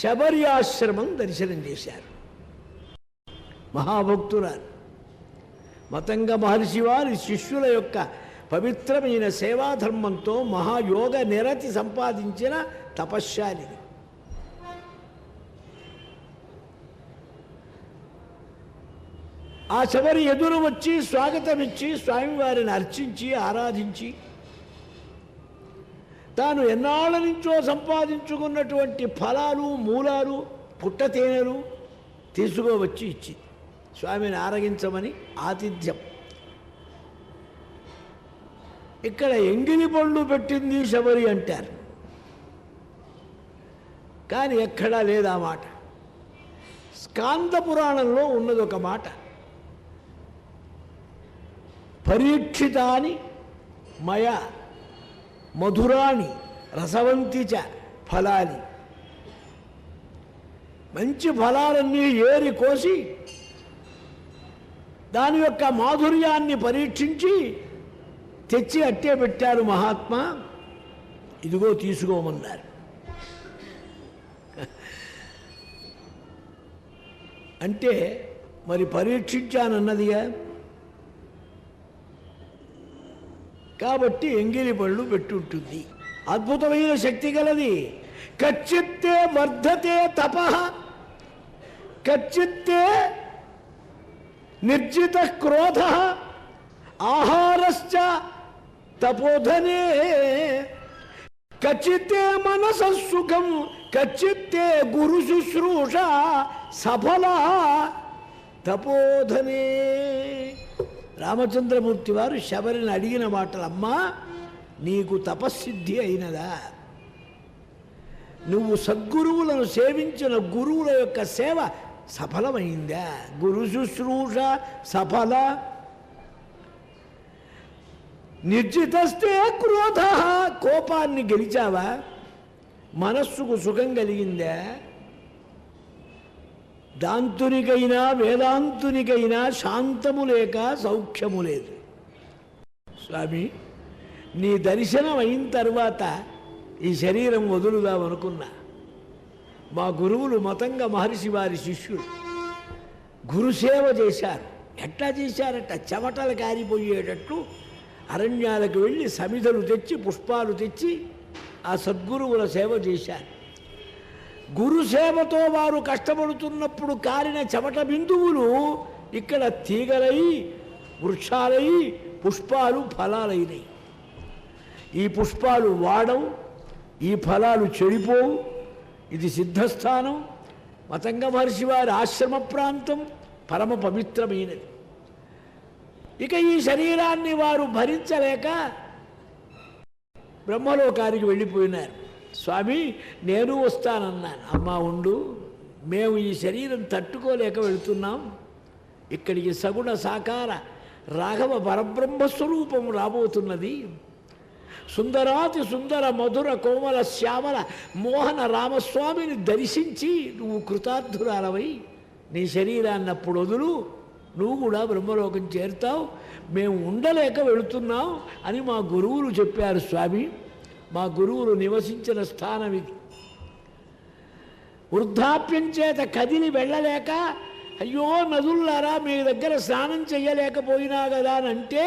శబరి ఆశ్రమం దర్శనం చేశారు. మహాభక్తురాలు. మతంగ మహర్షి వారి శిష్యుల యొక్క పవిత్రమైన సేవాధర్మంతో మహాయోగ నిరతి సంపాదించిన తపశ్శాలి ఆ శబరి ఎదురు వచ్చి స్వాగతమిచ్చి స్వామివారిని అర్చించి ఆరాధించి తాను ఎన్నాళ్ళ నుంచో సంపాదించుకున్నటువంటి ఫలాలు మూలాలు పుట్టతేనెలు తీసుకోవచ్చి ఇచ్చి స్వామిని ఆరగించమని ఆతిథ్యం. ఇక్కడ ఎంగిలి పళ్ళు పెట్టింది శబరి అంటారు. కానీ ఎక్కడా లేదా మాట. స్కాంద పురాణంలో ఉన్నది ఒక మాట. పరీక్షితాని మయ మధురాణి రసవంతి చ ఫలాని. మంచి ఫలాలన్నీ ఏరి కోసి దాని యొక్క మాధుర్యాన్ని పరీక్షించి తెచ్చి అట్టే పెట్టారు మహాత్మా. ఇదిగో తీసుకోమన్నారు. అంటే మరి పరీక్షించానన్నదిగా? కాబట్టి ఎంగిలి పళ్ళు పెట్టుంటుంది. అద్భుతమైన శక్తి గలది. కచ్చిత్తే వర్ధతే తప. కచ్చిత్తే నిర్జిత క్రోధ. ఆహారశ్చ తపోధనే. కచ్చిత్తే మనస సుఖం. కచ్చిత్తే గురు శుశ్రూష సఫల తపోధనే. రామచంద్రమూర్తి వారు శబరిని అడిగిన మాటలు అమ్మా నీకు తపస్సిద్ధి అయినదా? నువ్వు సద్గురువులను సేవించిన గురువుల యొక్క సేవ సఫలమైందా? గురు శుశ్రూష సఫల. నిర్జితస్తే క్రోధ కోపాన్ని గెలిచావా? మనస్సుకు సుఖం కలిగిందా? దాంతునికైనా వేదాంతునికైనా శాంతము లేక సౌఖ్యము లేదు. స్వామి నీ దర్శనం అయిన తర్వాత ఈ శరీరం వదులుదామనుకున్నా. మా గురువులు మతంగ మహర్షి వారి శిష్యులు గురుసేవ చేశారు. ఎట్లా చేశారట? చెమటలు కారిపోయేటట్టు అరణ్యాలకు వెళ్ళి సమిధలు తెచ్చి పుష్పాలు తెచ్చి ఆ సద్గురువుల సేవ చేశారు. గురుసేవతో వారు కష్టపడుతున్నప్పుడు కారిన చెమట బిందువులు ఇక్కడ తీగలై వృక్షాలై పుష్పాలు ఫలాలైనవి ఈ పుష్పాలు వాడవు ఈ ఫలాలు చెడిపోవు. ఇది సిద్ధస్థానం. మతంగ మహర్షి వారి ఆశ్రమ ప్రాంతం పరమ పవిత్రమైనది. ఇక ఈ శరీరాన్ని వారు భరించలేక బ్రహ్మలోకానికి వెళ్ళిపోయినారు. స్వామి నేను వస్తానన్నాను. అమ్మ ఉండు. మేము ఈ శరీరం తట్టుకోలేక వెళుతున్నాం. ఇక్కడికి సగుణ సాకార రాఘవ పరబ్రహ్మస్వరూపం రాబోతున్నది. సుందరాతి సుందర మధుర కోమల శ్యామల మోహన రామస్వామిని దర్శించి నువ్వు కృతార్థురాలవై. నీ శరీరాన్ని అప్పుడు వదులు. నువ్వు కూడా బ్రహ్మలోకం చేరుతావు. మేము ఉండలేక వెళుతున్నాం అని మా గురువులు చెప్పారు స్వామి. మా గురువులు నివసించిన స్థానం ఇది. వృద్ధాప్యం చేత కదిలి వెళ్ళలేక అయ్యో నదుల్లారా మీ దగ్గర స్నానం చేయలేకపోయినా కదా అని అంటే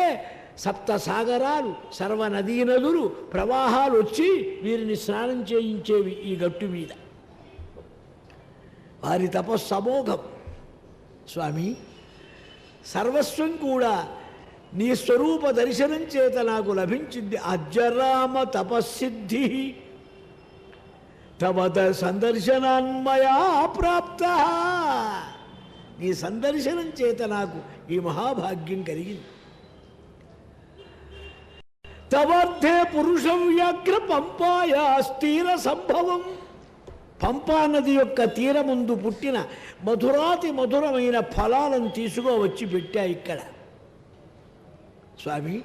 సప్త సాగరాలు సర్వ నదీ నదులు ప్రవాహాలు వచ్చి వీరిని స్నానం చేయించేవి ఈ గట్టు మీద. వారి తపస్సమోఘం స్వామి సర్వస్వం కూడా నీ స్వరూప దర్శనం చేత నాకు లభించింది అజరామ తపస్సిద్ధి. తవ సందర్శనాన్మయా ప్రాప్త. నీ సందర్శనం చేత నాకు ఈ మహాభాగ్యం కలిగింది. తవర్ధే పురుషం వ్యాఘ్ర పంపాయ స్థిర సంభవం. పంపా నది యొక్క తీరముందు పుట్టిన మధురాతి మధురమైన ఫలాలను తీసుకోవచ్చి పెట్టా ఇక్కడ. స్వామి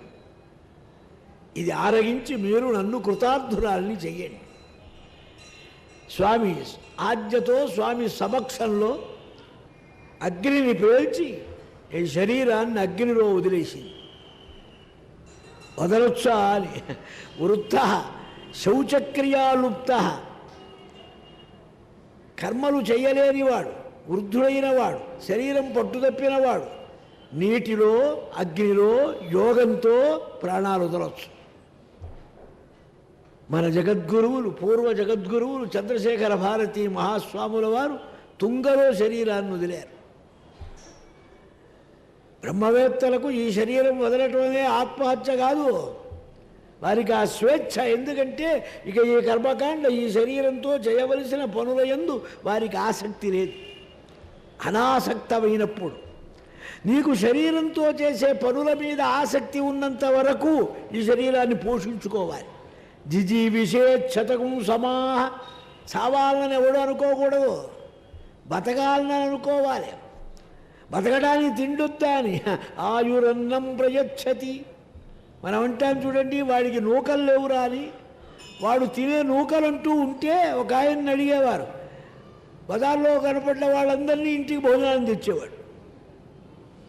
ఇది ఆరగించి మీరు నన్ను కృతార్థురాలని చెయ్యండి. స్వామి ఆజ్ఞతో స్వామి సమక్షంలో అగ్నిని పేల్చి ఈ శరీరాన్ని అగ్నిలో వదిలేసింది. వదలొచ్చా అని వృత్త శౌచక్రియాలుప్త కర్మలు చేయలేనివాడు వృద్ధుడైనవాడు శరీరం పట్టుదప్పినవాడు నీటిలో అగ్నిలో యోగంతో ప్రాణాలు వదలవచ్చు మన జగద్గురువులు పూర్వ జగద్గురువులు చంద్రశేఖర భారతి మహాస్వాముల వారు తుంగలో శరీరాన్ని వదిలారు. బ్రహ్మవేత్తలకు ఈ శరీరం వదలటం ఆత్మహత్య కాదు. వారికి ఆ స్వేచ్ఛ ఎందుకంటే ఇక ఈ కర్మకాండ ఈ శరీరంతో చేయవలసిన పనుల యందు వారికి ఆసక్తి లేదు. అనాసక్తమైనప్పుడు నీకు శరీరంతో చేసే పనుల మీద ఆసక్తి ఉన్నంత వరకు ఈ శరీరాన్ని పోషించుకోవాలి. జిజి విశేషతకం సమాహ. చావాలని ఎవడు అనుకోకూడదు. బతకాలని అనుకోవాలి. బతకడానికి తిండొద్దా అని. ఆయురన్నం ప్రయచ్చతి. మనం అంటాం చూడండి వాడికి నూకలు లేవురా అని. వాడు తినే నూకలు అంటూ ఉంటే ఒక ఆయన్ని అడిగేవారు. బజార్లో కనపడ్డ వాళ్ళందరినీ ఇంటికి భోజనాన్ని తెచ్చేవాడు.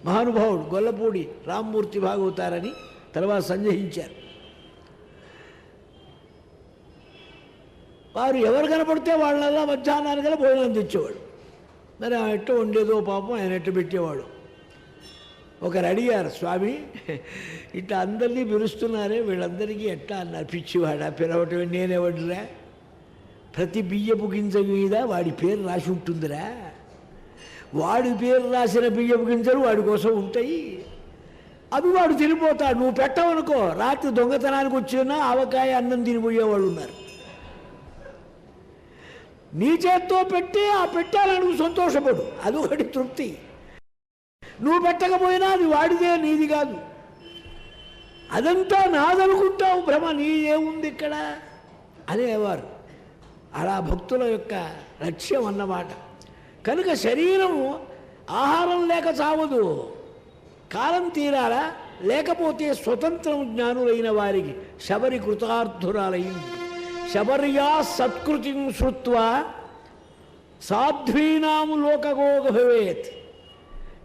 మహానుభావుడు గొల్లపూడి రామ్మూర్తి బాగవుతారని తర్వాత సందేహించారు. వారు ఎవరు కనపడితే వాళ్ళల్లా మధ్యాహ్నానికి గల భోజనం తెచ్చేవాడు. మరి ఆ ఎట్ట ఉండేదో పాపం ఆయన ఎట్ట పెట్టేవాడు. ఒకరు అడిగారు స్వామి ఇట్లా అందరినీ పిలుస్తున్నారే వీళ్ళందరికీ ఎట్లా అన్నారు పిచ్చివాడా పిలవటం నేనెవడిరా? ప్రతి బియ్యపు గింజ మీద వాడి పేరు రాసి ఉంటుందిరా. వాడి పేరు రాసిన బియ్యపు గింజలు వాడి కోసం ఉంటాయి. అవి వాడు తినిపోతాడు. నువ్వు పెట్టవనుకో. రాత్రి దొంగతనానికి వచ్చినా ఆవకాయ అన్నం తినిపోయేవాళ్ళు ఉన్నారు. నీ చేత్తో పెట్టి ఆ పెట్టాలని సంతోషపడు. అది ఒకటి తృప్తి. నువ్వు పెట్టకపోయినా అది వాడిదే నీది కాదు. అదంతా నాదనుకుంటావు. భ్రమ నీదేముంది ఇక్కడ? అనేవారు. అలా భక్తుల యొక్క లక్ష్యం అన్నమాట. కనుక శరీరం ఆహారం లేక చావదు. కాలం తీరాలా? లేకపోతే స్వతంత్రం జ్ఞానులైన వారికి శబరి కృతార్థురాలయ్యింది శబర్యా సత్కృతిం శృత్వా సాధ్వీనాము లోకగోగ భవేత్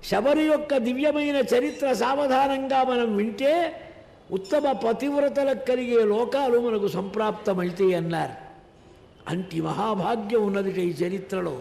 శబరి యొక్క దివ్యమైన చరిత్ర సావధానంగా మనం వింటే ఉత్తమ పతివ్రతలకు కలిగే లోకాలు మనకు సంప్రాప్తమైతే అన్నారు. అంటి మహాభాగ్యం ఉన్నది ఈ చరిత్రలో.